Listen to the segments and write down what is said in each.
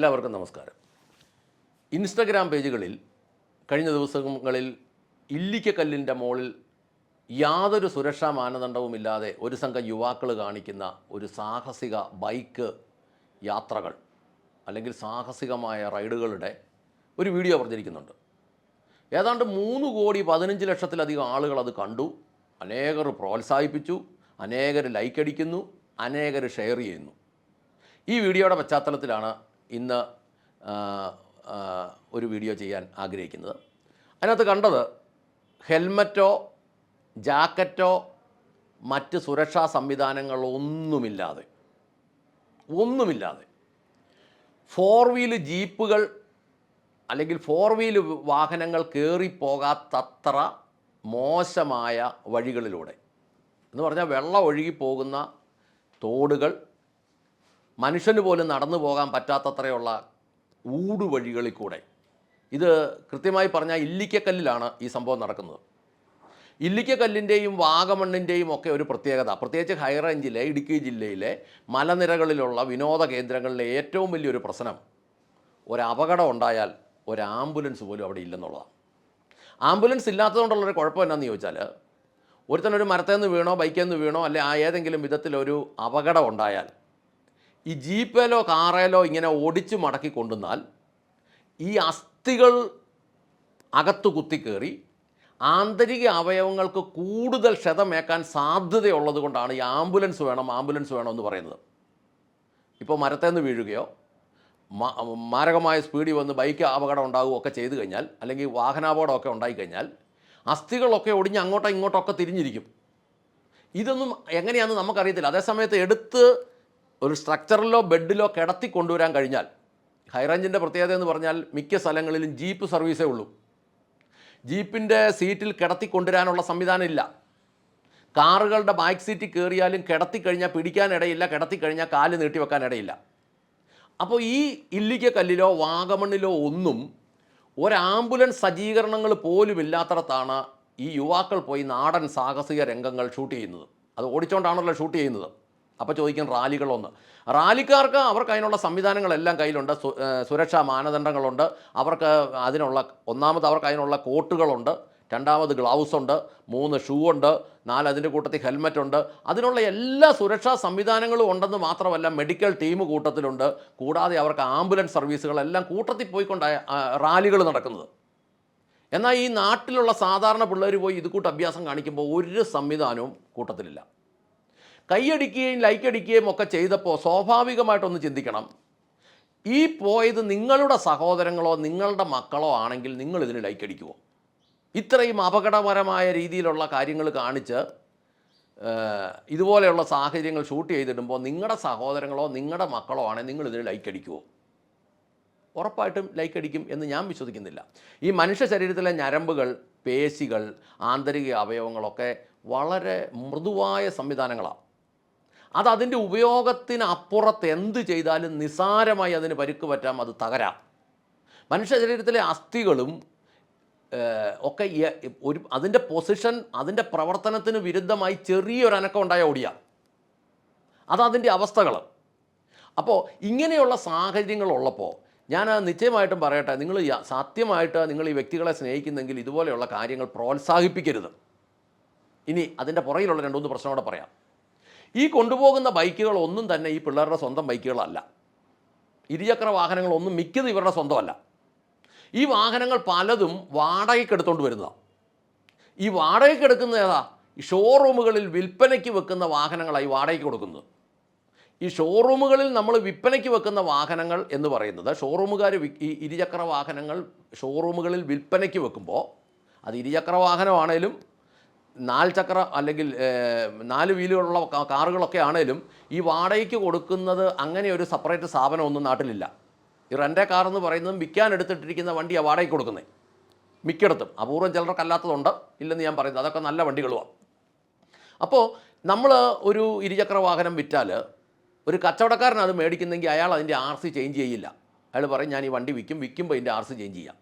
എല്ലാവർക്കും നമസ്കാരം. ഇൻസ്റ്റഗ്രാം പേജുകളിൽ കഴിഞ്ഞ ദിവസങ്ങളിൽ ഇല്ലിക്കക്കല്ലിന്റെ മുകളിൽ യാതൊരു സുരക്ഷാ മാനദണ്ഡവുമില്ലാതെ ഒരു സംഘം യുവാക്കൾ കാണിക്കുന്ന ഒരു സാഹസിക ബൈക്ക് യാത്രകൾ അല്ലെങ്കിൽ സാഹസികമായ റൈഡുകളുടെ ഒരു വീഡിയോ പ്രചരിക്കുന്നുണ്ട് ഏതാണ്ട് മൂന്ന് കോടി പതിനഞ്ച് ലക്ഷത്തിലധികം ആളുകൾ അത് കണ്ടു. അനേകർ പ്രോത്സാഹിപ്പിച്ചു അനേകർ ലൈക്ക് അടിക്കുന്നു അനേകർ ഷെയർ ചെയ്യുന്നു. ഈ വീഡിയോയുടെ പശ്ചാത്തലത്തിലാണ് ഇന്ന് ഒരു വീഡിയോ ചെയ്യാൻ ആഗ്രഹിക്കുന്നത്. അതിനകത്ത് കണ്ടത് ഹെൽമറ്റോ ജാക്കറ്റോ മറ്റ് സുരക്ഷാ സംവിധാനങ്ങളൊന്നുമില്ലാതെ ഒന്നുമില്ലാതെ ഫോർ വീൽ ജീപ്പുകൾ അല്ലെങ്കിൽ ഫോർ വീൽ വാഹനങ്ങൾ കയറിപ്പോകാത്തത്ര മോശമായ വഴികളിലൂടെ എന്ന് പറഞ്ഞാൽ വെള്ളം ഒഴുകി പോകുന്ന തോടുകൾ മനുഷ്യന് പോലും നടന്നു പോകാൻ പറ്റാത്തത്രയുള്ള ഊടുവഴികളിൽ കൂടെ ഇത് കൃത്യമായി പറഞ്ഞാൽ ഇല്ലിക്കക്കല്ലിലാണ് ഈ സംഭവം നടക്കുന്നത്. ഇല്ലിക്കക്കല്ലിന്റെയും വാഗമണ്ണിന്റെയും ഒക്കെ ഒരു പ്രത്യേകത. പ്രത്യേകിച്ച് ഹൈറേഞ്ചിലെ ഇടുക്കി ജില്ലയിലെ മലനിരകളിലുള്ള വിനോദ കേന്ദ്രങ്ങളിലെ ഏറ്റവും വലിയൊരു പ്രശ്നം ഒരു ഉണ്ടായാൽ ഒരു ആംബുലൻസ് പോലും അവിടെ ഇല്ലെന്നുള്ളതാണ്. ആംബുലൻസ് ഇല്ലാത്തതുകൊണ്ടുള്ളൊരു കുഴപ്പം എന്നാന്ന് ചോദിച്ചാൽ ഒരുത്തനൊരു മരത്തേന്ന് വീണോ ബൈക്കിൽ നിന്ന് വീണോ അല്ലെ ആ ഏതെങ്കിലും വിധത്തിലൊരു അപകടം ഉണ്ടായാൽ ഈ ജീപ്പേലോ കാറേലോ ഇങ്ങനെ ഓടിച്ചു മടക്കി കൊണ്ടുവന്നാൽ ഈ അസ്ഥികൾ അകത്ത് കുത്തിക്കേറി ആന്തരിക അവയവങ്ങൾക്ക് കൂടുതൽ ക്ഷതമേക്കാൻ സാധ്യതയുള്ളത് കൊണ്ടാണ് ഈ ആംബുലൻസ് വേണം ആംബുലൻസ് വേണം എന്ന് പറയുന്നത്. ഇപ്പോൾ മരത്തേന്ന് വീഴുകയോ മാരകമായ സ്പീഡിൽ വന്ന് ബൈക്ക് അപകടം ഉണ്ടാകുകയോ ഒക്കെ ചെയ്തു കഴിഞ്ഞാൽ അല്ലെങ്കിൽ വാഹനാപകടമൊക്കെ ഉണ്ടായിക്കഴിഞ്ഞാൽ അസ്ഥികളൊക്കെ ഒടിഞ്ഞ് അങ്ങോട്ടോ ഇങ്ങോട്ടോ ഒക്കെ തിരിഞ്ഞിരിക്കും. ഇതൊന്നും എങ്ങനെയാണെന്ന് നമുക്കറിയത്തില്ല. അതേസമയത്ത് എടുത്ത് ഒരു സ്ട്രക്ചറിലോ ബെഡിലോ കിടത്തി കൊണ്ടുവരാൻ കഴിഞ്ഞാൽ ഹൈറേഞ്ചിന്റെ പ്രത്യേകത എന്ന് പറഞ്ഞാൽ മിക്ക സ്ഥലങ്ങളിലും ജീപ്പ് സർവീസേ ഉള്ളൂ. ജീപ്പിന്റെ സീറ്റിൽ കിടത്തി കൊണ്ടുവരാനുള്ള സംവിധാനം ഇല്ല. കാറുകളുടെ ബാക്ക് സീറ്റിൽ കയറിയാലും കിടത്തി കഴിഞ്ഞാൽ പിടിക്കാനിടയില്ല കിടത്തി കഴിഞ്ഞാൽ കാൽ നീട്ടി വെക്കാൻ ഇടയില്ല. അപ്പോൾ ഈ ഇല്ലിക്ക കല്ലിലോ വാഗമണ്ണിലോ ഒന്നും ഒരാംബുലൻസ് സജ്ജീകരണങ്ങൾ പോലും ഇല്ലാത്തടത്താണ് ഈ യുവാക്കൾ പോയി നാടൻ സാഹസിക രംഗങ്ങൾ ഷൂട്ട് ചെയ്യുന്നത്. അത് ഓടിച്ചുകൊണ്ടാണല്ലോ ഷൂട്ട് ചെയ്യുന്നത്. അപ്പോൾ ചോദിക്കും റാലികളൊന്ന്. റാലിക്കാർക്ക് അവർക്ക് അതിനുള്ള സംവിധാനങ്ങളെല്ലാം കയ്യിലുണ്ട്. സുരക്ഷാ മാനദണ്ഡങ്ങളുണ്ട്. അവർക്ക് അതിനുള്ള ഒന്നാമത് അവർക്ക് അതിനുള്ള കോട്ടുകളുണ്ട്. രണ്ടാമത് ഗ്ലൗസ് ഉണ്ട്. മൂന്ന് ഷൂ ഉണ്ട്. നാല് അതിന്റെ കൂട്ടത്തിൽ ഹെൽമറ്റ് ഉണ്ട്. അതിനുള്ള എല്ലാ സുരക്ഷാ സംവിധാനങ്ങളും ഉണ്ടെന്ന് മാത്രമല്ല മെഡിക്കൽ ടീം കൂട്ടത്തിലുണ്ട്. കൂടാതെ അവർക്ക് ആംബുലൻസ് സർവീസുകളെല്ലാം കൂട്ടത്തിൽ പോയിക്കൊണ്ടായ റാലികൾ നടക്കുന്നത്. എന്നാൽ ഈ നാട്ടിലുള്ള സാധാരണ പിള്ളേർ പോയി ഇത് കൂട്ട് അഭ്യാസം കാണിക്കുമ്പോൾ ഒരു സംവിധാനവും കൂട്ടത്തിലില്ല. കൈയടിക്കുകയും ലൈക്ക് അടിക്കുകയും ഒക്കെ ചെയ്തപ്പോൾ സ്വാഭാവികമായിട്ടൊന്ന് ചിന്തിക്കണം. ഈ പോയത് നിങ്ങളുടെ സഹോദരങ്ങളോ നിങ്ങളുടെ മക്കളോ ആണെങ്കിൽ നിങ്ങൾ ഇതിന് ലൈക്ക് അടിക്കുമോ ഇത്രയും അപകടകരമായ രീതിയിലുള്ള കാര്യങ്ങൾ കാണിച്ച് ഇതുപോലെയുള്ള സാഹചര്യങ്ങൾ ഷൂട്ട് ചെയ്തിടുമ്പോൾ നിങ്ങളുടെ സഹോദരങ്ങളോ നിങ്ങളുടെ മക്കളോ ആണെങ്കിൽ നിങ്ങൾ ഇതിന് ലൈക്ക് അടിക്കുമോ ഉറപ്പായിട്ടും ലൈക്ക് അടിക്കും എന്ന് ഞാൻ വിശ്വസിക്കുന്നില്ല. ഈ മനുഷ്യ ശരീരത്തിലെ ഞരമ്പുകൾ പേശികൾ ആന്തരിക അവയവങ്ങളൊക്കെ വളരെ മൃദുവായ സംവിധാനങ്ങളാണ്. അത് അതിന്റെ ഉപയോഗത്തിന് അപ്പുറത്ത് എന്ത് ചെയ്താലും നിസാരമായി അതിന് പരുക്ക് പറ്റാം അത് തകരാം. മനുഷ്യ ശരീരത്തിലെ അസ്ഥികളും ഒക്കെ ഒരു അതിന്റെ പൊസിഷൻ അതിന്റെ പ്രവർത്തനത്തിന് വിരുദ്ധമായി ചെറിയൊരനക്കം ഉണ്ടായ അത് അതിന്റെ അവസ്ഥകൾ അപ്പോൾ ഇങ്ങനെയുള്ള സാഹചര്യങ്ങളുള്ളപ്പോൾ ഞാൻ നിശ്ചയമായിട്ടും പറയട്ടെ നിങ്ങൾ സത്യമായിട്ട് നിങ്ങൾ ഈ വ്യക്തികളെ സ്നേഹിക്കുന്നെങ്കിൽ ഇതുപോലെയുള്ള കാര്യങ്ങൾ പ്രോത്സാഹിപ്പിക്കരുത്. ഇനി അതിന്റെ പുറകിലുള്ള രണ്ടുമൂന്ന് പ്രശ്നം കൂടെ പറയാം. ഈ കൊണ്ടുപോകുന്ന ബൈക്കുകൾ ഒന്നും തന്നെ ഈ പിള്ളേരുടെ സ്വന്തം ബൈക്കുകളല്ല. ഇരുചക്ര വാഹനങ്ങളൊന്നും മിക്കത് ഇവരുടെ സ്വന്തമല്ല. ഈ വാഹനങ്ങൾ പലതും വാടകയ്ക്ക് എടുത്തുകൊണ്ട് വരുന്നതാണ് ഈ വാടകയ്ക്ക് എടുക്കുന്ന ഏതാ? ഈ ഷോറൂമുകളിൽ വിൽപ്പനയ്ക്ക് വെക്കുന്ന വാഹനങ്ങളായി വാടകയ്ക്ക് കൊടുക്കുന്നത്. ഈ ഷോറൂമുകളിൽ നമ്മൾ വിൽപ്പനയ്ക്ക് വെക്കുന്ന വാഹനങ്ങൾ എന്ന് പറയുന്നത് ഷോറൂമുകാർ ഈ ഇരുചക്ര വാഹനങ്ങൾ ഷോറൂമുകളിൽ വിൽപ്പനയ്ക്ക് വെക്കുമ്പോൾ അത് ഇരുചക്ര വാഹനമാണേലും നാല് ചക്ര അല്ലെങ്കിൽ നാല് വീലുകളുള്ള കാറുകളൊക്കെ ആണേലും ഈ വാടകയ്ക്ക് കൊടുക്കുന്നത് അങ്ങനെ ഒരു സെപ്പറേറ്റ് സ്ഥാപനം ഒന്നും നാട്ടിലില്ല. ഈ റെന്റെ കാർ എന്ന് പറയുന്നത് വിൽക്കാൻ എടുത്തിട്ടിരിക്കുന്ന വണ്ടിയാണ് വാടകയ്ക്ക് കൊടുക്കുന്നത് മിക്കയിടത്തും. അപൂർവം ചിലർക്കല്ലാത്തതുണ്ട്. ഇല്ലെന്ന് ഞാൻ പറയുന്നത് അതൊക്കെ നല്ല വണ്ടികളുമാണ് അപ്പോൾ നമ്മൾ ഒരു ഇരുചക്ര വാഹനം വിറ്റാൽ ഒരു കച്ചവടക്കാരൻ അത് മേടിക്കുന്നെങ്കിൽ അയാൾ അതിന്റെ ആർ സി ചേഞ്ച് ചെയ്യില്ല. അയാൾ പറയും ഞാൻ ഈ വണ്ടി വിൽക്കും. വിൽക്കുമ്പോൾ ഇതിന്റെ ആർ സി ചേഞ്ച് ചെയ്യാം.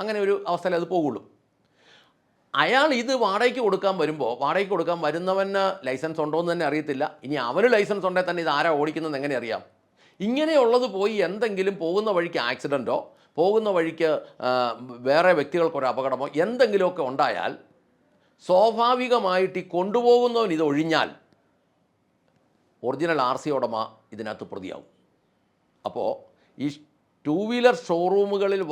അങ്ങനെ ഒരു അവസ്ഥയിൽ അത് പോകുള്ളൂ. അയാൾ ഇത് വാടകയ്ക്ക് കൊടുക്കാൻ വരുമ്പോൾ വാടകയ്ക്ക് കൊടുക്കാൻ വരുന്നവന് ലൈസൻസ് ഉണ്ടോ എന്ന് തന്നെ അറിയത്തില്ല. ഇനി അവന് ലൈസൻസ് ഉണ്ടെങ്കിൽ തന്നെ ഇത് ആരാ ഓടിക്കുന്നത് എങ്ങനെ അറിയാം? ഇങ്ങനെയുള്ളത് പോയി എന്തെങ്കിലും പോകുന്ന വഴിക്ക് ആക്സിഡന്റോ പോകുന്ന വഴിക്ക് വേറെ വ്യക്തികൾക്കൊരു അപകടമോ എന്തെങ്കിലുമൊക്കെ ഉണ്ടായാൽ സ്വാഭാവികമായിട്ട് ഈ കൊണ്ടുപോകുന്നവൻ ഇത് ഒഴിഞ്ഞാൽ ഒറിജിനൽ ആർ സി ഉടമ ഇതിനകത്ത് പ്രതിയാവും. അപ്പോൾ ഈ ടൂ വീലർ ഷോറൂമുകളിൽ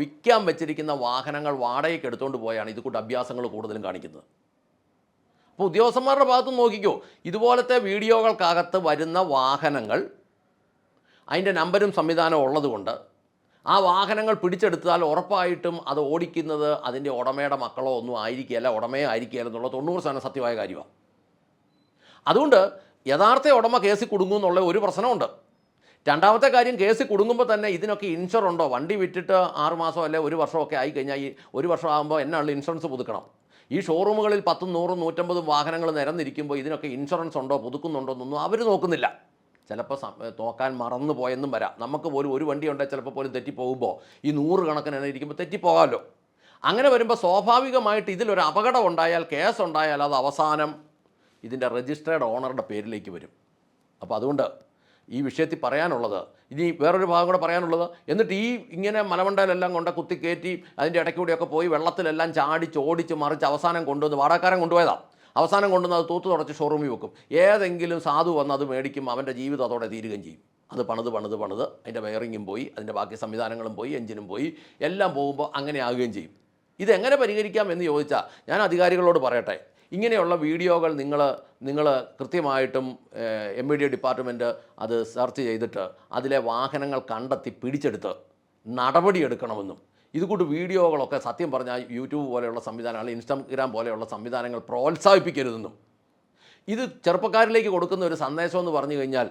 വിൽക്കാൻ വെച്ചിരിക്കുന്ന വാഹനങ്ങൾ വാടകയ്ക്ക് എടുത്തുകൊണ്ട് പോയാണ് ഇത് കൂട്ട് അഭ്യാസങ്ങൾ കൂടുതലും കാണിക്കുന്നത്. അപ്പോൾ ഉദ്യോഗസ്ഥന്മാരുടെ ഭാഗത്ത് നോക്കിക്കോ ഇതുപോലത്തെ വീഡിയോകൾക്കകത്ത് വരുന്ന വാഹനങ്ങൾ അതിന്റെ നമ്പരും സംവിധാനവും ഉള്ളതുകൊണ്ട് ആ വാഹനങ്ങൾ പിടിച്ചെടുത്താൽ ഉറപ്പായിട്ടും അത് ഓടിക്കുന്നത് അതിന്റെ ഉടമയുടെ മക്കളോ ഒന്നും ആയിരിക്കുകയല്ല ഉടമയോ ആയിരിക്കുകയല്ല എന്നുള്ള തൊണ്ണൂറ് ശതമാനം സത്യമായ കാര്യമാണ്. അതുകൊണ്ട് യഥാർത്ഥ ഉടമ കേസിൽ കുടുങ്ങും എന്നുള്ള ഒരു പ്രശ്നമുണ്ട്. രണ്ടാമത്തെ കാര്യം കേസ് കുടുങ്ങുമ്പോൾ തന്നെ ഇതിനൊക്കെ ഇൻഷുർ ഉണ്ടോ? വണ്ടി വിറ്റിട്ട് ആറ് മാസം അല്ലെ ഒരു വർഷമൊക്കെ ആയി കഴിഞ്ഞാൽ ഈ ഒരു വർഷം ആകുമ്പോൾ എന്നാണ് ഇൻഷുറൻസ് പുതുക്കണം. ഈ ഷോറൂമുകളിൽ പത്തും നൂറും നൂറ്റമ്പതും വാഹനങ്ങൾ നിരന്നിരിക്കുമ്പോൾ ഇതിനൊക്കെ ഇൻഷുറൻസ് ഉണ്ടോ? പുതുക്കുന്നുണ്ടോ എന്നൊന്നും അവർ നോക്കുന്നില്ല. ചിലപ്പോൾ നോക്കാൻ മറന്നു പോയെന്നും വരാം. നമുക്ക് പോലും ഒരു വണ്ടി ഉണ്ടെങ്കിൽ ചിലപ്പോൾ പോലും തെറ്റിപ്പോകുമ്പോൾ ഈ നൂറ് കണക്കിന് ഇരിക്കുമ്പോൾ തെറ്റിപ്പോകാമല്ലോ. അങ്ങനെ വരുമ്പോൾ സ്വാഭാവികമായിട്ട് ഇതിലൊരു അപകടം ഉണ്ടായാൽ കേസ് ഉണ്ടായാൽ അത് അവസാനം ഇതിന്റെ രജിസ്ട്രേഡ് ഓണറുടെ പേരിലേക്ക് വരും. അപ്പോൾ അതുകൊണ്ട് ഈ വിഷയത്തിൽ പറയാനുള്ളത്. ഇനി വേറൊരു ഭാഗം കൂടെ പറയാനുള്ളത് എന്നിട്ട് ഈ ഇങ്ങനെ മലമണ്ടയിലെല്ലാം കൊണ്ട് കുത്തിക്കയറ്റി അതിന്റെ ഇടയ്ക്കൂടെയൊക്കെ പോയി വെള്ളത്തിലെല്ലാം ചാടി ചോടിച്ച് മറിച്ച് അവസാനം കൊണ്ടുവന്ന് വാടകക്കാരൻ കൊണ്ടുപോയതാണ് അവസാനം കൊണ്ടുവന്ന് അത് തൂത്ത് തുടച്ച് ഷോറൂമിൽ വെക്കും. ഏതെങ്കിലും സാധു വന്ന് അത് മേടിക്കും അവന്റെ ജീവിതം അതോടെ തീരുകയും ചെയ്യും. അത് പണിത് പണിത് പണിത് അതിന്റെ വയറിങ്ങും പോയി അതിന്റെ ബാക്കി സംവിധാനങ്ങളും പോയി എഞ്ചിനും പോയി എല്ലാം പോകുമ്പോൾ അങ്ങനെ ആകുകയും ചെയ്യും. ഇതെങ്ങനെ പരിഹരിക്കാം എന്ന് ചോദിച്ചാൽ ഞാൻ അധികാരികളോട് പറയട്ടെ ഇങ്ങനെയുള്ള വീഡിയോകൾ നിങ്ങൾ നിങ്ങൾ കൃത്യമായിട്ടും എം ബി ഡി ഡിപ്പാർട്ട്മെന്റ് അത് സെർച്ച് ചെയ്തിട്ട് അതിലെ വാഹനങ്ങൾ കണ്ടെത്തി പിടിച്ചെടുത്ത് നടപടിയെടുക്കണമെന്നും ഇതുകൂട്ട് വീഡിയോകളൊക്കെ സത്യം പറഞ്ഞാൽ യൂട്യൂബ് പോലെയുള്ള സംവിധാനങ്ങൾ ഇൻസ്റ്റാഗ്രാം പോലെയുള്ള സംവിധാനങ്ങൾ പ്രോത്സാഹിപ്പിക്കരുതെന്നും. ഇത് ചെറുപ്പക്കാരിലേക്ക് കൊടുക്കുന്ന ഒരു സന്ദേശമെന്ന് പറഞ്ഞു കഴിഞ്ഞാൽ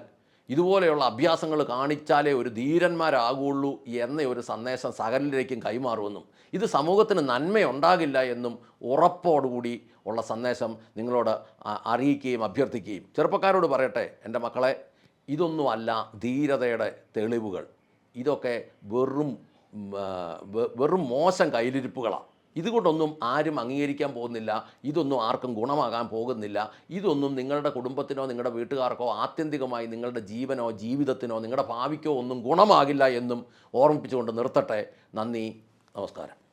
ഇതുപോലെയുള്ള അഭ്യാസങ്ങൾ കാണിച്ചാലേ ഒരു ധീരന്മാരാകുള്ളൂ എന്ന ഒരു സന്ദേശം സകലിലേക്കും കൈമാറുമെന്നും ഇത് സമൂഹത്തിന് നന്മയുണ്ടാകില്ല എന്നും ഉറപ്പോടുകൂടി ഉള്ള സന്ദേശം നിങ്ങളോട് അറിയിക്കുകയും അഭ്യർത്ഥിക്കുകയും. ചെറുപ്പക്കാരോട് പറയട്ടെ എന്റെ മക്കളെ ഇതൊന്നുമല്ല ധീരതയുടെ തെളിവുകൾ. ഇതൊക്കെ വെറും വെറും മോശം കയ്യിലിരിപ്പുകളാണ് ഇതുകൊണ്ടൊന്നും ആരും അംഗീകരിക്കാൻ പോകുന്നില്ല. ഇതൊന്നും ആർക്കും ഗുണമാകാൻ പോകുന്നില്ല. ഇതൊന്നും നിങ്ങളുടെ കുടുംബത്തിനോ നിങ്ങളുടെ വീട്ടുകാർക്കോ ആത്യന്തികമായി നിങ്ങളുടെ ജീവനോ ജീവിതത്തിനോ നിങ്ങളുടെ ഭാവിക്കോ ഒന്നും ഗുണമാകില്ല എന്നും ഓർമ്മിപ്പിച്ചുകൊണ്ട് നിർത്തട്ടെ. നന്ദി. നമസ്കാരം.